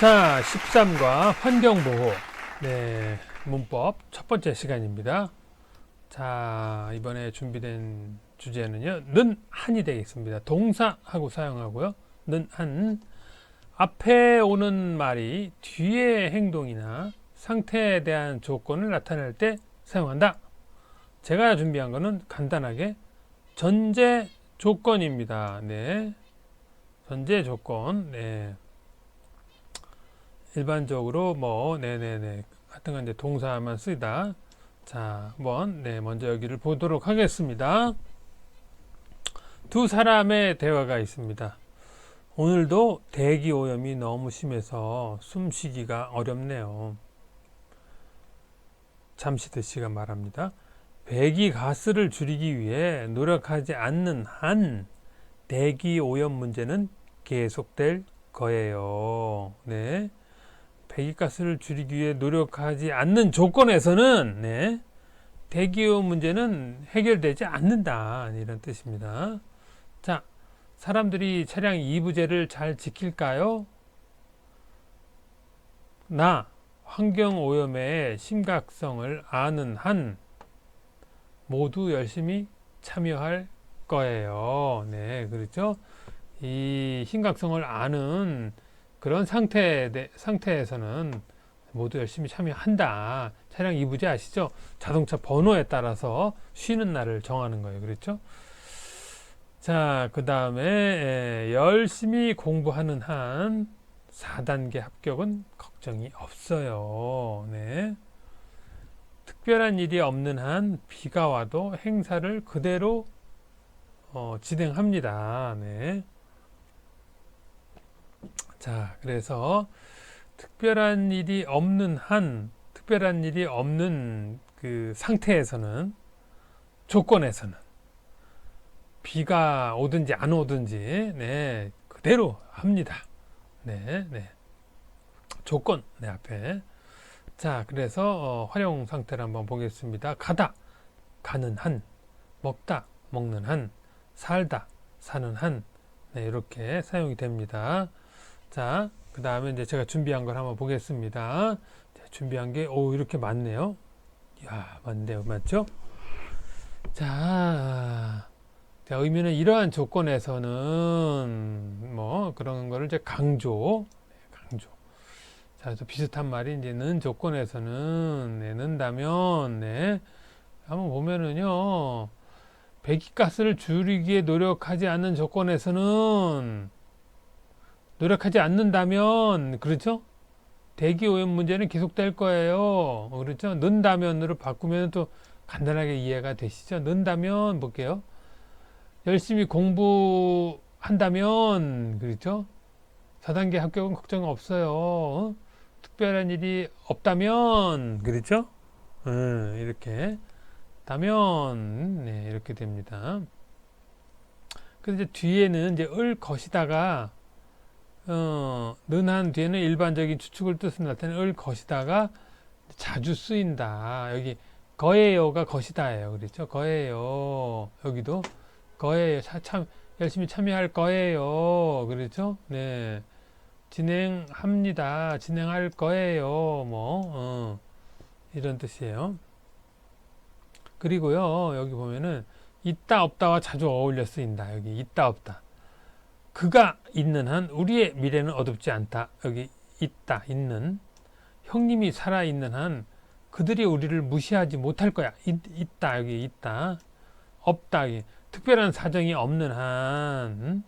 자, 13과 환경보호. 네, 문법 첫 번째 시간입니다. 자, 이번에 준비된 주제는요, 는 한이 되겠습니다. 동사하고 사용하고요. 는 한. 앞에 오는 말이 뒤의 행동이나 상태에 대한 조건을 나타낼 때 사용한다. 제가 준비한 거는 간단하게 전제 조건입니다. 네. 전제 조건. 네. 일반적으로 뭐 네네네. 하여튼간 이제 동사만 쓰다. 자 한번 네 먼저 여기를 보도록 하겠습니다. 두 사람의 대화가 있습니다. 오늘도 대기 오염이 너무 심해서 숨쉬기가 어렵네요. 잠시드 씨가 말합니다. 배기 가스를 줄이기 위해 노력하지 않는 한 대기 오염 문제는 계속될 거예요. 네 배기가스를 줄이기 위해 노력하지 않는 조건에서는 네, 대기오염 문제는 해결되지 않는다 이런 뜻입니다. 자, 사람들이 차량 이부제를 잘 지킬까요? 나 환경 오염의 심각성을 아는 한 모두 열심히 참여할 거예요. 네, 그렇죠. 이 심각성을 아는 그런 상태, 상태에서는 모두 열심히 참여한다. 차량 이부제 아시죠? 자동차 번호에 따라서 쉬는 날을 정하는 거예요. 그렇죠? 자, 그 다음에 열심히 공부하는 한 4단계 합격은 걱정이 없어요. 네. 특별한 일이 없는 한 비가 와도 행사를 그대로 어, 진행합니다. 네. 자, 그래서 특별한 일이 없는 한, 특별한 일이 없는 그 상태에서는, 조건에서는, 비가 오든지 안 오든지, 네, 그대로 합니다. 네, 네. 조건, 네, 앞에. 자, 그래서, 어, 활용 상태를 한번 보겠습니다. 가다, 가는 한, 먹다, 먹는 한, 살다, 사는 한, 네, 이렇게 사용이 됩니다. 자, 그 다음에 이제 제가 준비한 걸 한번 보겠습니다. 자, 준비한 게, 오, 이렇게 많네요. 이야, 많네요. 맞죠? 자, 자, 의미는 이러한 조건에서는 뭐 그런 거를 이제 강조, 네, 강조. 자, 또 비슷한 말이 이제 는 조건에서는 네, 는다면, 네. 한번 보면은요, 배기가스를 줄이기에 노력하지 않는 조건에서는 노력하지 않는다면 그렇죠? 대기 오염 문제는 계속될 거예요. 그렇죠? 는다면으로 바꾸면 또 간단하게 이해가 되시죠? 는다면 볼게요. 열심히 공부한다면 그렇죠? 4단계 합격은 걱정 없어요. 어? 특별한 일이 없다면 그렇죠? 음, 이렇게 다면 네, 이렇게 됩니다. 근데 이제 뒤에는 이제 을 것이다가 어, 는한 뒤에는 일반적인 추측을 뜻을 나타내는 을 것이다가 자주 쓰인다. 여기 거예요가 것이다예요. 그렇죠? 거예요. 여기도 거예요. 참 열심히 참여할 거예요. 그렇죠? 네. 진행합니다. 진행할 거예요. 뭐 어, 이런 뜻이에요. 그리고요. 여기 보면은 있다 없다와 자주 어울려 쓰인다. 여기 있다 없다. 그가 있는 한 우리의 미래는 어둡지 않다. 여기 있다, 있는. 형님이 살아있는 한 그들이 우리를 무시하지 못할 거야. 있, 있다, 여기 있다. 없다, 여기. 특별한 사정이 없는 한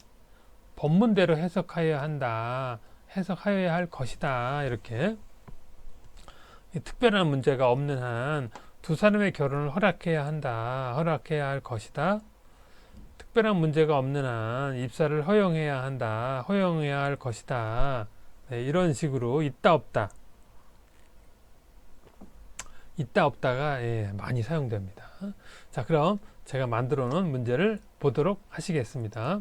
법문대로 해석하여야 한다. 해석하여야 할 것이다. 이렇게. 특별한 문제가 없는 한 두 사람의 결혼을 허락해야 한다. 허락해야 할 것이다. 특별한 문제가 없는 한 입사를 허용해야 한다. 허용해야 할 것이다. 네, 이런 식으로 있다 없다. 있다 없다가 예, 많이 사용됩니다. 자, 그럼 제가 만들어 놓은 문제를 보도록 하시겠습니다.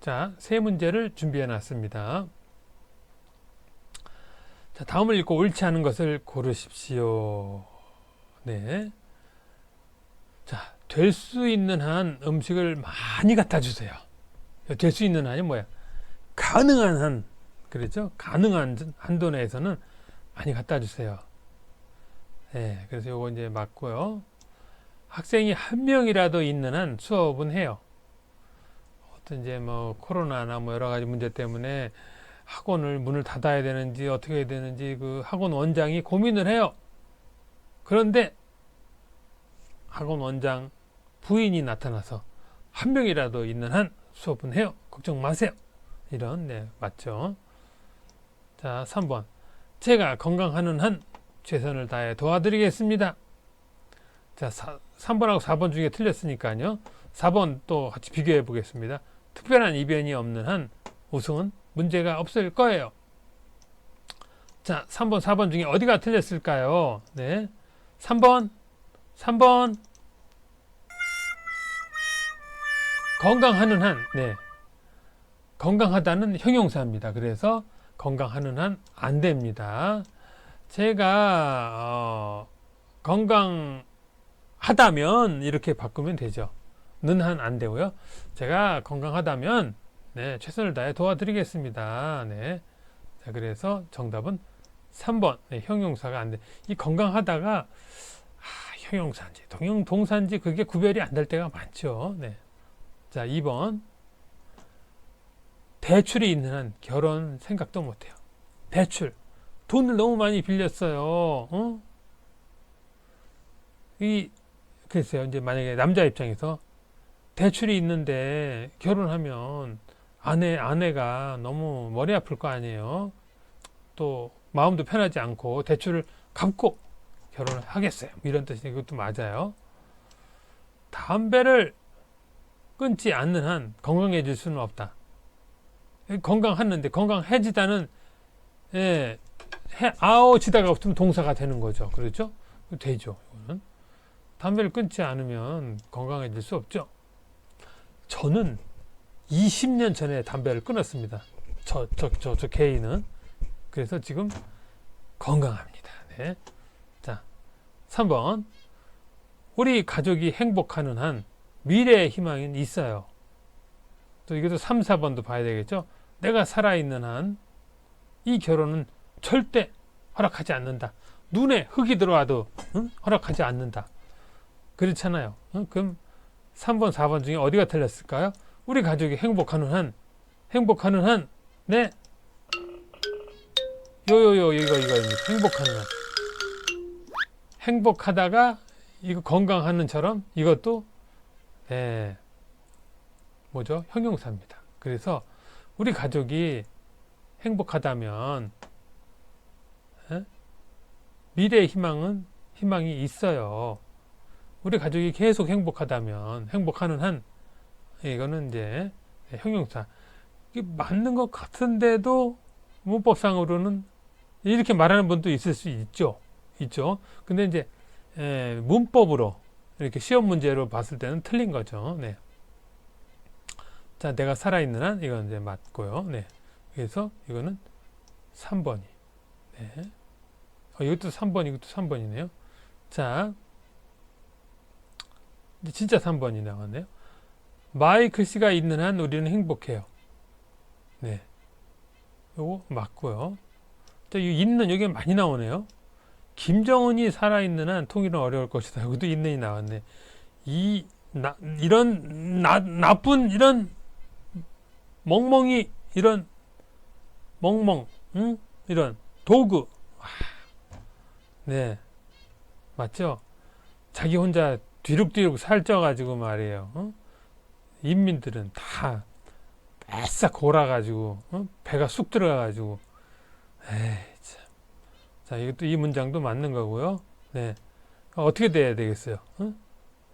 자, 세 문제를 준비해 놨습니다. 자, 다음을 읽고 옳지 않은 것을 고르십시오. 네. 자, 될 수 있는 한 음식을 많이 갖다 주세요. 될 수 있는 한이 뭐야? 가능한 한 그렇죠? 가능한 한도 내에서는 많이 갖다 주세요. 네, 그래서 요거 이제 맞고요. 학생이 한 명이라도 있는 한 수업은 해요. 어떤 이제 뭐 코로나나 뭐 여러 가지 문제 때문에 학원을 문을 닫아야 되는지 어떻게 해야 되는지 그 학원 원장이 고민을 해요. 그런데 학원 원장 부인이 나타나서 한 명이라도 있는 한 수업은 해요. 걱정 마세요. 이런 네 맞죠. 자 3번 제가 건강하는 한 최선을 다해 도와드리겠습니다. 자 4, 3번하고 4번 중에 틀렸으니까요. 4번 또 같이 비교해 보겠습니다. 특별한 이변이 없는 한 우승은 문제가 없을 거예요. 자, 3번, 4번 중에 어디가 틀렸을까요? 네. 3번, 3번. 건강하는 한, 네. 건강하다는 형용사입니다. 그래서 건강하는 한 안 됩니다. 제가, 어, 건강하다면 이렇게 바꾸면 되죠. 는 한 안 되고요. 제가 건강하다면 네, 최선을 다해 도와드리겠습니다. 네. 자, 그래서 정답은 3번. 네, 형용사가 안 돼. 이 건강하다가 아, 형용사인지 동형 동사인지 그게 구별이 안 될 때가 많죠. 네. 자, 2번. 대출이 있는 한 결혼 생각도 못 해요. 대출. 돈을 너무 많이 빌렸어요. 어? 이 글쎄요. 이제 만약에 남자 입장에서 대출이 있는데 결혼하면 아내 아내가 너무 머리 아플 거 아니에요. 또 마음도 편하지 않고 대출을 갚고 결혼을 하겠어요. 이런 뜻이 이것도 맞아요. 담배를 끊지 않는 한 건강해질 수는 없다. 건강하는데 건강해지다는 예, 해, 아오지다가 없으면 동사가 되는 거죠. 그렇죠? 되죠. 이거는 담배를 끊지 않으면 건강해질 수 없죠. 저는 20년 전에 담배를 끊었습니다. 저, 저, 저, 저 개인은. 그래서 지금 건강합니다. 네. 자, 3번. 우리 가족이 행복하는 한 미래의 희망은 있어요. 또 이것도 3, 4번도 봐야 되겠죠. 내가 살아있는 한 이 결혼은 절대 허락하지 않는다. 눈에 흙이 들어와도 응? 허락하지 않는다. 그렇잖아요. 응? 그럼 3번, 4번 중에 어디가 틀렸을까요? 우리 가족이 행복하는 한, 행복하는 한, 네. 요요요, 이거, 이거입니다. 행복하는 한. 행복하다가, 이거 건강하는처럼 이것도, 네. 뭐죠? 형용사입니다. 그래서 우리 가족이 행복하다면, 에? 미래의 희망은, 희망이 있어요. 우리 가족이 계속 행복하다면, 행복하는 한, 이거는 이제 형용사. 이게 맞는 것 같은데도 문법상으로는 이렇게 말하는 분도 있을 수 있죠. 있죠. 근데 이제 에, 문법으로 이렇게 시험 문제로 봤을 때는 틀린 거죠. 네. 자, 내가 살아있는 한 이건 이제 맞고요. 네. 그래서 이거는 3번이. 네. 어, 이것도 3번, 이것도 3번이네요. 자, 진짜 3번이 나왔네요. 마이클 씨가 있는 한 우리는 행복해요. 네. 요거 맞고요. 자, 이 있는 여기 많이 나오네요. 김정은이 살아있는 한 통일은 어려울 것이다. 여기도 있는이 나왔네. 이, 나, 이런, 나, 나쁜, 이런, 멍멍이, 이런, 멍멍, 응? 이런, 도구. 아, 네. 맞죠? 자기 혼자 뒤룩뒤룩 살쪄가지고 말이에요. 어? 인민들은 다 애싹 골아가지고 어? 배가 쑥 들어가가지고 에이 참. 자 이것도 이 문장도 맞는 거고요. 네 어떻게 돼야 되겠어요? 어?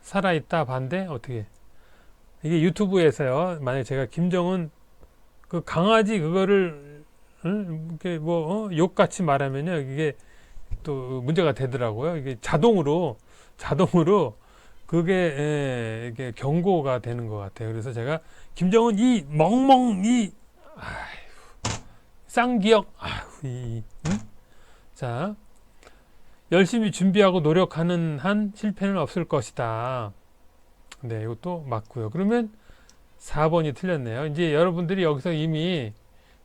살아있다 반대 어떻게? 이게 유튜브에서요. 만약 제가 김정은 그 강아지 그거를 응? 이렇게 뭐 어? 욕같이 말하면요 이게 또 문제가 되더라고요. 이게 자동으로 자동으로 그게 예, 이게 경고가 되는 것 같아요. 그래서 제가 김정은 이 멍멍 이 아휴, 쌍기역 아휴 이 응? 자 열심히 준비하고 노력하는 한 실패는 없을 것이다. 네, 이것도 맞고요. 그러면 4번이 틀렸네요. 이제 여러분들이 여기서 이미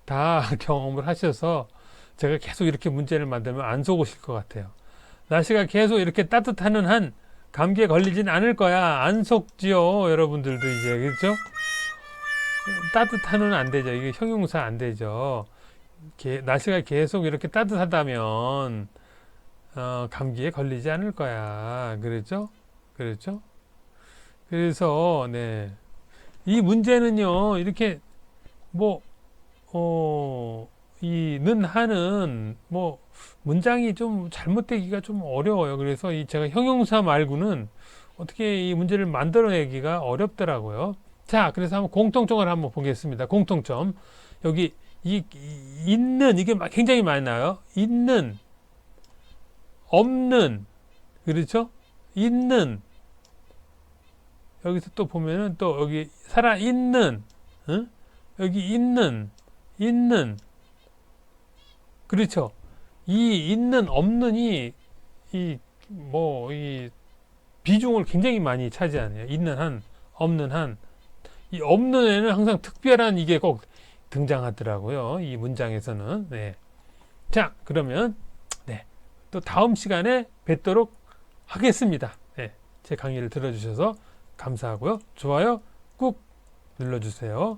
다 경험을 하셔서 제가 계속 이렇게 문제를 만들면 안 속으실 것 같아요. 날씨가 계속 이렇게 따뜻하는 한 감기에 걸리진 않을 거야. 안 속지요. 여러분들도 이제 그렇죠? 따뜻하는 안 되죠. 이게 형용사 안 되죠. 게- 날씨가 계속 이렇게 따뜻하다면 어, 감기에 걸리지 않을 거야. 그렇죠? 그렇죠? 그래서 네. 이 문제는요. 이렇게 뭐 어, 이는 하는 뭐 문장이 좀 잘못되기가 좀 어려워요. 그래서 이 제가 형용사 말고는 어떻게 이 문제를 만들어내기가 어렵더라고요. 자, 그래서 한번 공통점을 한번 보겠습니다. 공통점. 여기 이, 이- 있는 이게 막 굉장히 많이 나와요. 있는 없는 그렇죠? 있는 여기서 또 보면은 또 여기 살아 있는 응? 여기 있는 있는 그렇죠. 이 있는 없는이 이 뭐 이 비중을 굉장히 많이 차지하네요. 있는 한 없는 한 이 없는 애는 항상 특별한 이게 꼭 등장하더라고요. 이 문장에서는 네. 자 그러면 네. 또 다음 시간에 뵙도록 하겠습니다. 네. 제 강의를 들어주셔서 감사하고요. 좋아요 꾹 눌러주세요.